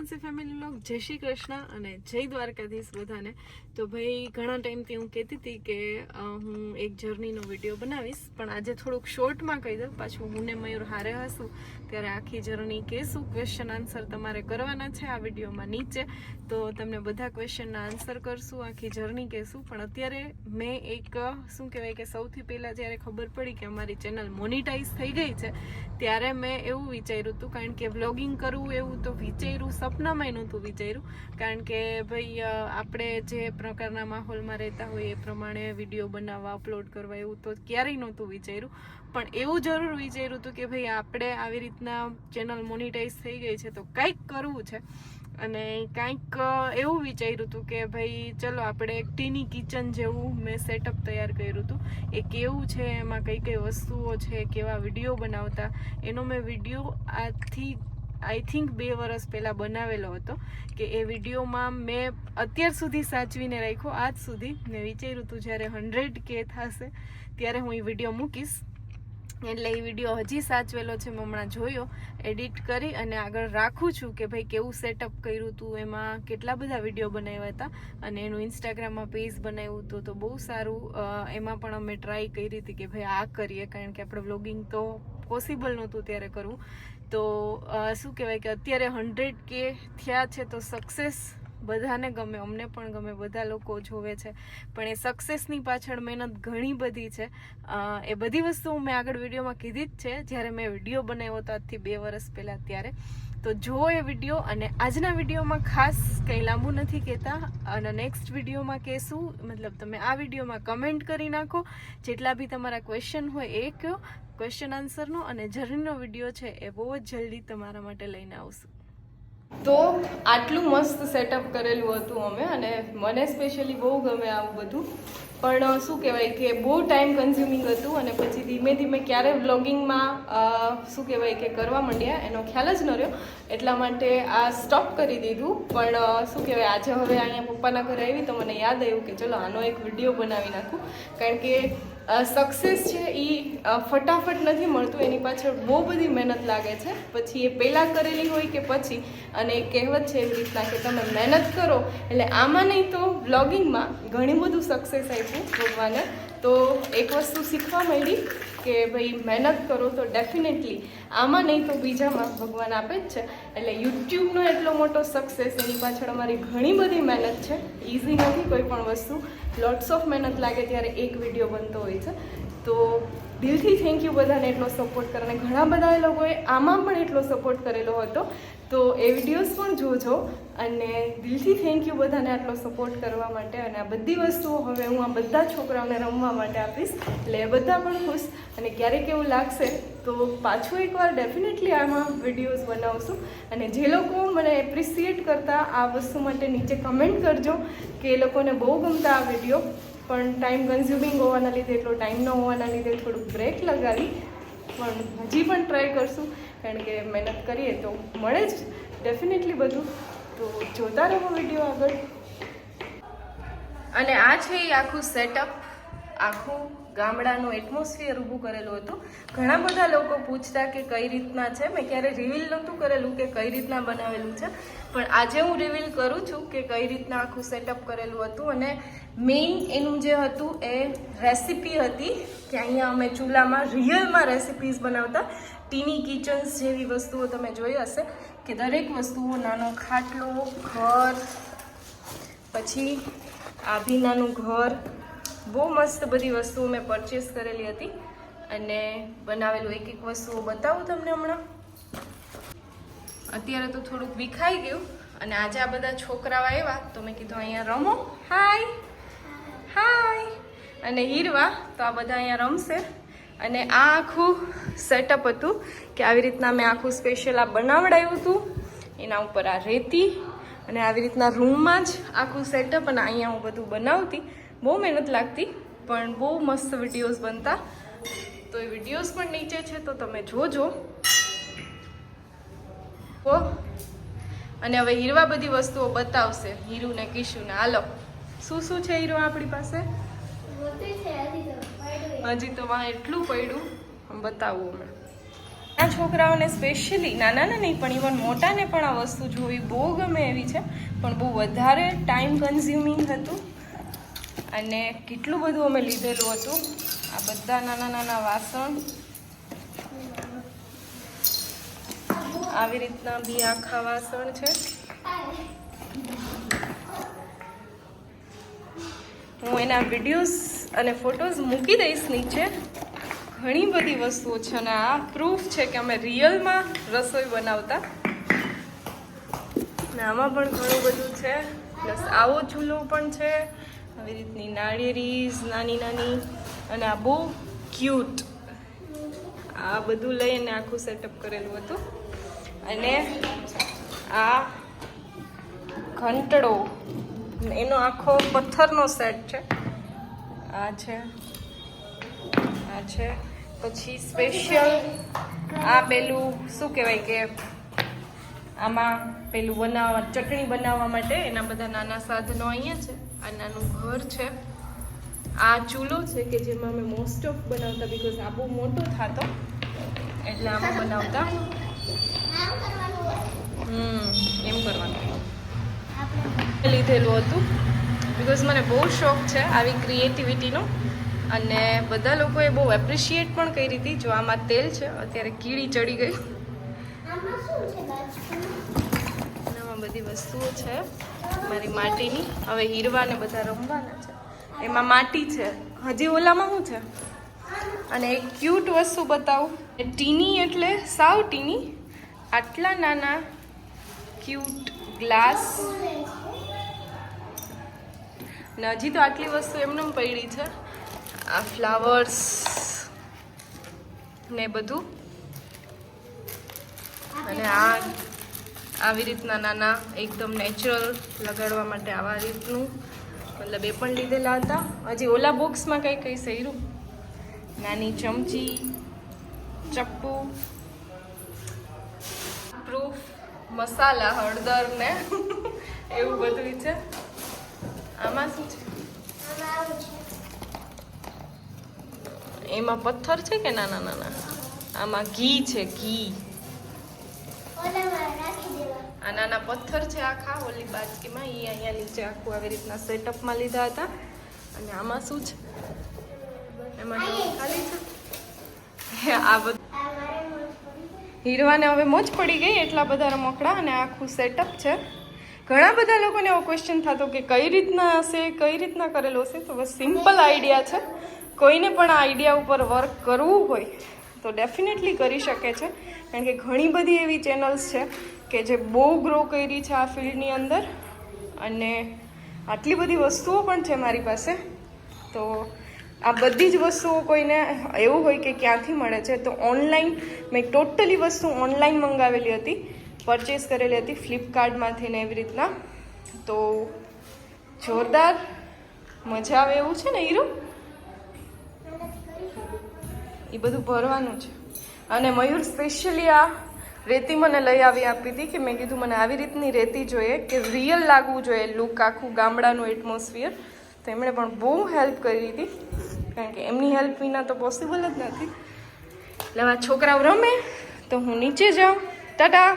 સુમનસી family લોક જય શ્રી કૃષ્ણ અને જય દ્વારકાધીશ બધાને. તો ભાઈ, ઘણા ટાઈમથી હું કહેતી હતી કે હું એક જર્નીનો વીડિયો બનાવીશ. પણ આજે થોડુંક શોર્ટમાં કહી દઉં. પાછું હું ને મયુર હારે હશું. ત્યારે આખી જર્ની કહેશું. ક્વેશ્ચન આન્સર તમારે કરવાના છે આ વિડીયોમાં નીચે. તો તમને બધા ક્વેશ્ચનના આન્સર કરશું. આખી જર્ની કહેશું. પણ અત્યારે મેં એક, શું કહેવાય કે, સૌથી પહેલાં જ્યારે ખબર પડી કે અમારી ચેનલ મોનિટાઈઝ થઈ ગઈ છે, ત્યારે મેં એવું વિચાર્યું હતું. કારણ કે વ્લોગિંગ કરવું એવું તો વિચાર્યું સપનામાંય નહોતું વિચાર્યું. કારણ કે ભાઈ આપણે જે પ્રકારના માહોલમાં રહેતા હોઈએ એ પ્રમાણે વીડિયો બનાવવા, અપલોડ કરવા એવું તો ક્યારેય નહોતું વિચાર્યું. પણ એવું જરૂર વિચાર્યું હતું કે ભાઈ, આપણે આવી રીતના ચેનલ મોનિટાઈઝ થઈ ગઈ છે તો કંઈક કરવું છે. અને કાંઈક એવું વિચાર્યું હતું કે ભાઈ, ચલો આપણે એક ટીની કિચન જેવું મેં સેટઅપ તૈયાર કર્યું હતું. એ કેવું છે? એમાં કઈ કઈ વસ્તુઓ છે? કેવા વીડિયો બનાવતા? એનો મેં વીડિયો આજથી આઈ થિંક બે વર્ષ પહેલાં બનાવેલો હતો કે એ વિડીયોમાં મેં અત્યાર સુધી સાચવીને રાખ્યો. આજ સુધી મેં વિચાર્યું હતું જ્યારે હંડ્રેડ કે થશે ત્યારે હું એ વીડિયો મૂકીશ. એટલે એ વીડિયો હજી સાચવેલો છે, મેં હમણાં જોયો એડિટ કરી અને આગળ રાખું છું કે ભાઈ કેવું સેટઅપ કર્યું હતું એમાં, કેટલા બધા વીડિયો બનાવ્યા હતા અને એનું ઇન્સ્ટાગ્રામમાં પેજ બનાવ્યું હતું તો બહુ સારું. એમાં પણ અમે ટ્રાય કરી હતી કે ભાઈ આ કરીએ, કારણ કે આપણે વ્લોગિંગ તો પોસિબલ નહોતું ત્યારે કરવું. તો શું કહેવાય કે અત્યારે હંડ્રેડ કે થયા છે તો સક્સેસ બધાને ગમે, અમને પણ ગમે, બધા લોકો જોવે છે. પણ એ સક્સેસની પાછળ મહેનત ઘણી બધી છે. એ બધી વસ્તુ મેં આગળ વિડીયોમાં કીધી જ છે. જ્યારે મેં વીડિયો બનાવ્યો હતો આજથી બે વર્ષ પહેલાં ત્યારે. તો જુઓ એ વીડિયો અને આજના વિડીયોમાં ખાસ કંઈ લાંબુ નથી કહેતા. અને નેક્સ્ટ વિડીયોમાં કહેશું, મતલબ તમે આ વિડીયોમાં કમેન્ટ કરી નાખો. જેટલા બી તમારા ક્વેશ્ચન હોય એ કહો. ક્વેશ્ચન આન્સરનો અને જર્નીનો વીડિયો છે એ બહુ જ જલ્દી તમારા માટે લઈને આવશું. તો આટલું મસ્ત સેટઅપ કરેલું હતું અમે અને મને સ્પેશિયલી બહુ ગમે આવું બધું. પણ શું કહેવાય કે બહુ ટાઈમ કન્ઝ્યુમિંગ હતું અને પછી ધીમે ધીમે ક્યારે વ્લોગિંગમાં શું કહેવાય કે કરવા માંડ્યા એનો ખ્યાલ જ ન રહ્યો. એટલા માટે આ સ્ટોપ કરી દીધું. પણ શું કહેવાય, આજે હવે અહીંયા પપ્પાના ઘરે આવી તો મને યાદ આવ્યું કે ચલો આનો એક વીડિયો બનાવી નાખું. કારણ કે સક્સેસ છે એ ફટાફટ નથી મળતું, એની પાછળ બહુ બધી મહેનત લાગે છે. પછી એ પહેલાં કરેલી હોય કે પછી, અને એ કહેવત છે એવી રીતના કે તમે મહેનત કરો, એટલે આમાં નહીં તો બ્લોગિંગમાં ઘણી બધું સક્સેસ આપ્યું ભગવાને. તો એક વસ્તુ શીખવા મળી કે ભાઈ મહેનત કરો તો ડેફિનેટલી આમાં નહીં તો બીજામાં ભગવાન આપે જ છે. એટલે યુટ્યુબનો એટલો મોટો સક્સેસ એની પાછળ અમારી ઘણી બધી મહેનત છે. ઇઝી નથી કોઈ પણ વસ્તુ. લોટ્સ ઓફ મહેનત લાગે ત્યારે એક વીડિયો બનતો હોય છે. તો દિલથી થેન્ક યુ બધાને એટલો સપોર્ટ કરે અને ઘણા બધા લોકોએ આમાં પણ એટલો સપોર્ટ કરેલો હતો તો એ વિડીયોઝ પણ જોજો અને દિલથી થેન્ક યુ બધાને આટલો સપોર્ટ કરવા માટે અને આ બધી વસ્તુઓ હવે હું આ બધા છોકરાઓને રમવા માટે આપીશ. એટલે બધા પણ ખુશ અને ક્યારેક એવું લાગશે તો પાછું એકવાર ડેફિનેટલી આમાં વિડીયોઝ બનાવશું. અને જે લોકો મને એપ્રિસિએટ કરતા આ વસ્તુ માટે નીચે કમેન્ટ કરજો કે એ લોકોને બહુ ગમતા આ વીડિયો પણ ટાઈમ કન્ઝ્યુમિંગ હોવાના લીધે, એટલો ટાઈમ ન હોવાના લીધે થોડુંક બ્રેક લગાવી. પણ હજી પણ ટ્રાય કરશું. કારણ કે મહેનત કરીએ તો મળે જ ડેફિનેટલી બધું. તો જોતા રહો વીડિયો આગળ. અને આ છે એ આખું સેટઅપ આખું ગામડાનું એટમોસ્ફિયર ઊભું કરેલું હતું. ઘણા બધા લોકો પૂછતા કે કઈ રીતના છે. મેં ક્યારે રિવીલ નહોતું કરેલું કે કઈ રીતના બનાવેલું છે. પણ આજે હું રિવીલ કરું છું કે કઈ રીતના આખું સેટઅપ કરેલું હતું અને મેઇન એનું જે હતું એ રેસિપી હતી કે અહીંયા અમે ચૂલામાં રિયલમાં રેસિપીઝ બનાવતા. ટીની કિચન્સ જેવી વસ્તુઓ તમે જોઈ હશે કે દરેક વસ્તુઓ, નાનો ખાટલો, ઘર, પછી આભીનાનું નાનું ઘર બહુ મસ્ત બધી વસ્તુઓ મેં પરચેસ કરેલી હતી અને બનાવેલું એક એક વસ્તુઓ બતાવું તમને હમણાં. અત્યારે તો થોડુંક વિખાઈ ગયું અને આજે આ બધા છોકરાઓ આવ્યા, તો મેં કીધું અહીંયા રમો. હાય હાય અને હીરવા, તો આ બધા અહીંયા રમશે. અને આ આખું સેટઅપ હતું કે આવી રીતના મેં આખું સ્પેશિયલ આ બનાવડાવ્યું હતું. એના ઉપર આ રેતી અને આવી રીતના રૂમમાં જ આખું સેટઅપ અને અહીંયા હું બધું બનાવતી. બહુ મહેનત લાગતી, પણ બહુ મસ્ત વિડીયોઝ બનતા. તો એ વિડીયોઝ પણ નીચે છે, તો તમે જોજો. ઓ અને હવે હીરવા બધી વસ્તુઓ બતાવશે હીરુ ને કિશુ ને હાલો. શું શું છે હીરો આપણી પાસે? હજી તો વાં એટલું પડ્યું. બતાવું હમણાં આ છોકરાઓને સ્પેશિયલી નાનાને નહીં, પણ ઇવન મોટાને પણ આ વસ્તુ જોવી બહુ ગમે એવી છે. પણ બહુ વધારે ટાઈમ કન્ઝ્યુમિંગ હતું. અને કેટલું બધું અમે લીધેલું હતું? આ બધા નાના નાના વાસણ. આવી રીતના બી આખા વાસણ છે. હું એના વિડીયોઝ અને ફોટોઝ મૂકી દઈશ નીચે. ઘણી બધી વસ્તુઓ છે અને આ પ્રૂફ છે કે અમે રિયલમાં રસોઈ બનાવતા. ને આમાં પણ ઘણું બધું છે. પ્લસ આવો ચૂલો પણ છે. આવી રીતની નાળિયેરીઝ નાની નાની અને આ બહુ ક્યુટ આ બધું લઈને આખું સેટઅપ કરેલું હતું. અને આ ઘંટડો. એનો આખો પથ્થરનો સેટ છે. આ છે. આ છે. પછી સ્પેશિયલ આ પેલું શું કહેવાય કે આમાં પેલું બનાવવા, ચટણી બનાવવા માટે એના બધા નાના સાધનો અહીંયા છે, આ નાનું ઘર છે. આ ચૂલો છે કે જેમાં અમે મોસ્ટ ઓફ બનાવતા બીકોઝ આ બહુ મોટો થતો, એટલે આમાં બનાવતા. હમ, એમ કરવાનું. લીધેલું હતું. બિકોઝ મને બહુ શોખ છે આવી ક્રિએટિવિટીનો અને બધા લોકોએ બહુ એપ્રિશિએટ પણ કરી હતી. જો આમાં તેલ છે, અત્યારે કીડી ચડી ગઈ. અને બધી વસ્તુઓ છે. મારી માટીની. હવે હીરવાને બધા રમવાના છે. એમાં માટી છે. હજી ઓલામાં શું છે? અને એક ક્યુટ વસ્તુ બતાવું. ટીની એટલે સાવ ટીની. આટલા નાના ક્યુટ ગ્લાસ ને હજી તો આટલી વસ્તુ એમને પડી છે. આ ફ્લાવર્સ ને બધું. અને આ આવી રીતના નાના, એકદમ નેચરલ લગાડવા માટે આવા રીતનું. મતલબ એ પણ લીધેલા હતા. હજી ઓલા બોક્સમાં કંઈ કંઈ સૈરું નાની ચમચી, ચપ્પુ પ્રૂફ મસાલા, હળદર ને એવું બધું છે. આમાં શું છે? એમાં પથ્થર છે કે નાના નાના આમાં ઘી છે, ઘી. આ નાના પથ્થર છે આખા, ઓલી બાજકીમાં. એ અહીંયા નીચે આખું આવી રીતના સેટઅપમાં લીધા હતા. અને આમાં શું છે? એમાં ખાલી છે. આ બધું. હીરવાને હવે મોજ પડી ગઈ એટલા બધા રમકડા અને આખું સેટઅપ છે. ઘણા બધા લોકોને એવો ક્વેશ્ચન થતો કે કઈ રીતના હશે, કઈ રીતના કરેલો હશે? તો બસ સિમ્પલ આઈડિયા છે. કોઈને પણ આ આઈડિયા ઉપર વર્ક કરવું હોય, તો ડેફિનેટલી કરી શકે છે. કારણ કે ઘણી બધી એવી ચેનલ્સ છે કે જે બહુ ગ્રો કરી છે આ ફિલ્ડની અંદર અને આટલી બધી વસ્તુઓ પણ છે મારી પાસે. તો આ બધી જ વસ્તુઓ કોઈને એવું હોય કે ક્યાંથી મળે છે, તો ઓનલાઈન મેં ટોટલી વસ્તુ ઓનલાઈન મંગાવેલી હતી પરચેસ કરેલી હતી ફ્લિપકાર્ટમાંથી ને એવી રીતના. તો જોરદાર મજા આવે એવું છે ને હીરો? એ બધું ભરવાનું છે. અને મયુર સ્પેશિયલી આ રેતી મને લઈ આવી આપી હતી કે મેં કીધું મને આવી રીતની રેતી જોઈએ કે રિયલ લાગવું જોઈએ લુક આખું ગામડાનું એટમોસ્ફિયર તો એમણે પણ બહુ હેલ્પ કરી હતી. કારણ કે એમની હેલ્પ વિના તો પોસિબલ જ નથી. એટલે આ છોકરાઓ રમે, તો હું નીચે જાઉં. ટાટા!